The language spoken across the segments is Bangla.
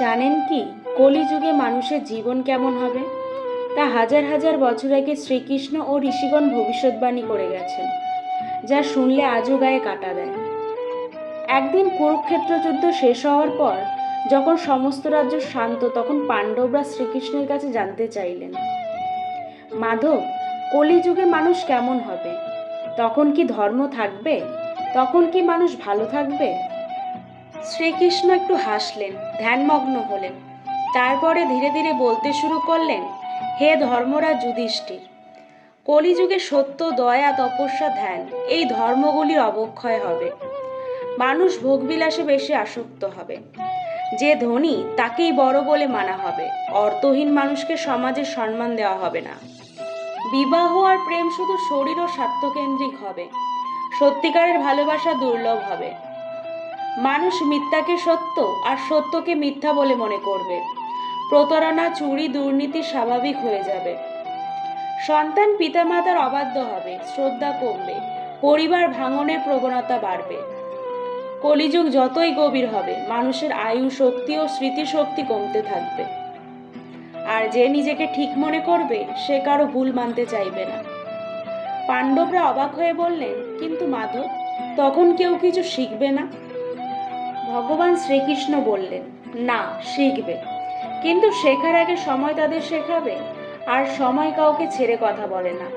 জানেন কি, কলিযুগে মানুষের জীবন কেমন হবে? তা হাজার হাজার বছর আগে শ্রীকৃষ্ণ ও ঋষিগণ ভবিষ্যৎবাণী করে গেছেন, যা শুনলে আজও গায়ে কাটা দেয়। একদিন কুরুক্ষেত্র যুদ্ধ শেষ হওয়ার পর, যখন সমস্ত রাজ্য শান্ত, তখন পাণ্ডবরা শ্রীকৃষ্ণের কাছে জানতে চাইলেন, মাধব, কলিযুগে মানুষ কেমন হবে? তখন কি ধর্ম থাকবে? তখন কি মানুষ ভালো থাকবে? শ্রীকৃষ্ণ একটু হাসলেন, ধ্যানমগ্ন হলেন। তারপরে ধীরে ধীরে বলতে শুরু করলেন, হে ধর্মরাজ যুধিষ্ঠির, কলিযুগে সত্য, দয়া, তপস্যা, ধ্যান, এই ধর্মগুলির অবক্ষয় হবে। মানুষ ভোগবিলাসে বেশি আসক্ত হবে। যে ধনী, তাকেই বড় বলে মানা হবে। অর্থহীন মানুষকে সমাজে সম্মান দেওয়া হবে না। বিবাহ আর প্রেম শুধু শরীর ও স্বার্থকেন্দ্রিক হবে। সত্যিকারের ভালোবাসা দুর্লভ হবে। মানুষ মিথ্যাকে সত্য আর সত্যকে মিথ্যা বলে মনে করবে। প্রতারণা, চুরি, দুর্নীতি স্বাভাবিক হয়ে যাবে। সন্তান পিতামাতার অবাধ্য হবে, শ্রদ্ধা কমবে, পরিবার ভাঙনের প্রবণতা বাড়বে। কলিযুগ যতই গভীর হবে, মানুষের আয়ু, শক্তি ও স্মৃতিশক্তি কমতে থাকবে। আর যে নিজেকে ঠিক মনে করবে, সে কারও ভুল মানতে চাইবে না। পাণ্ডবরা অবাক হয়ে বললেন, কিন্তু মাধব, তখন কেউ কিছু শিখবে না? ভগবান শ্রীকৃষ্ণ বললেন, না, শিখবে। কিন্তু শেখার আগে সময় তাদের শেখাবে, আর সময় কাউকে ছেড়ে কথা বলে না।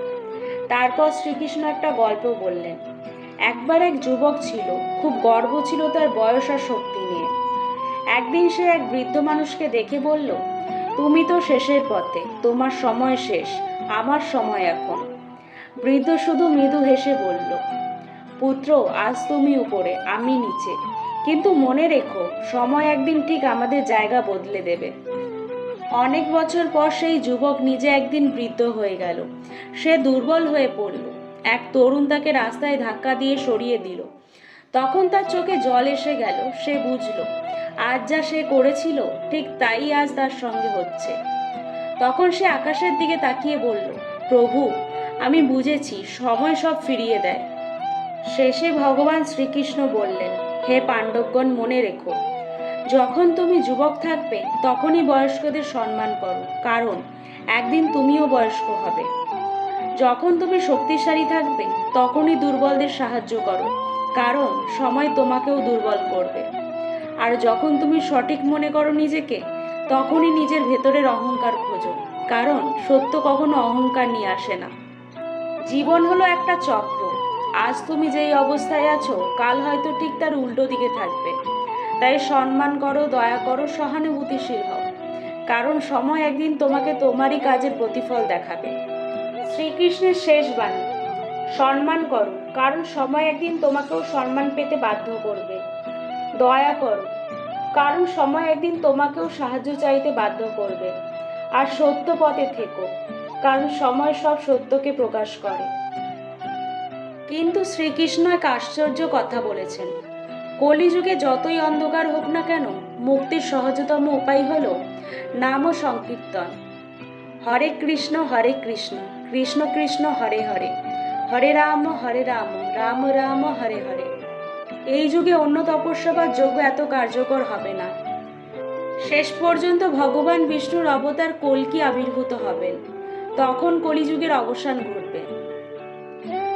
তারপর শ্রীকৃষ্ণ একটা গল্প বললেন। একবার এক যুবক ছিল, খুব গর্ব ছিল তার বয়স আর শক্তি নিয়ে। একদিন সে এক বৃদ্ধ মানুষকে দেখে বলল, তুমি তো শেষের পথে, তোমার সময় শেষ, আমার সময় এখন। বৃদ্ধ শুধু মৃদু হেসে বলল, পুত্র, আজ তুমি উপরে, আমি নিচে। কিন্তু মনে রেখো, সময় একদিন ঠিক আমাদের জায়গা বদলে দেবে। অনেক বছর পর সেই যুবক নিজে একদিন বৃদ্ধ হয়ে গেল। সে দুর্বল হয়ে পড়ল। এক তরুণ তাকে রাস্তায় ধাক্কা দিয়ে সরিয়ে দিল। তখন তার চোখে জল এসে গেল। সে বুঝল, আজ যা সে করেছিল, ঠিক তাই আজ তার সঙ্গে হচ্ছে। তখন সে আকাশের দিকে তাকিয়ে বলল, প্রভু, আমি বুঝেছি, সময় সব ফিরিয়ে দেয়। শেষে ভগবান শ্রীকৃষ্ণ বললেন হে পাণ্ডবগণ, মনে রেখো। যখন তুমি যুবক থাকবে, তখনই বয়স্কদের সম্মান করো, কারণ একদিন তুমিও বয়স্ক হবে। যখন তুমি শক্তিশালী থাকবে, তখনই দুর্বলদের সাহায্য করো, কারণ সময় তোমাকেও দুর্বল করবে। আর যখন তুমি সঠিক মনে করো নিজেকে, তখনই নিজের ভেতরের অহংকার খোঁজো, কারণ সত্য কখনো অহংকার নিয়ে আসে না। জীবন হলো একটা চক্র আজ তুমি যেই অবস্থায় আছো, কাল হয়তো ঠিক তার উল্টো দিকে থাকবে। তাই সম্মান করো, দয়া করো, সহানুভূতিশীল হও। কারণ সময় একদিন তোমাকে তোমারই কাজের প্রতিফল দেখাবে। শ্রীকৃষ্ণের শেষ বাণী, সম্মান করো, কারণ সময় একদিন তোমাকেও সম্মান পেতে বাধ্য করবে। দয়া করো, কারণ সময় একদিন তোমাকেও সাহায্য চাইতে বাধ্য করবে। আর সত্য পথে থেকো, কারণ সময় সব সত্যকে প্রকাশ করে। কিন্তু শ্রীকৃষ্ণ এক আশ্চর্য কথা বলেছেন। কলিযুগে যতই অন্ধকার হোক না কেন, মুক্তির সহজতম উপায় হল নাম সংকীর্তন। হরে কৃষ্ণ হরে কৃষ্ণ কৃষ্ণ কৃষ্ণ, হরে হরে। হরে রাম হরে রাম রাম রাম, হরে হরে। এই যুগে অন্য তপস্যা বা যোগ্য এত কার্যকর হবে না। শেষ পর্যন্ত ভগবান বিষ্ণুর অবতার কলকি আবির্ভূত হবেন? তখন কলিযুগের অবসান ঘটবে।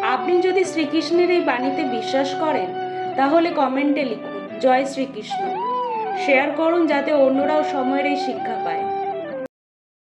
আপনি যদি শ্রীকৃষ্ণের এই বাণীতে বিশ্বাস করেন, তাহলে কমেন্টে লিখুন, জয় শ্রীকৃষ্ণ। শেয়ার করুন যাতে অন্যরাও সময়ের এই শিক্ষা পায়।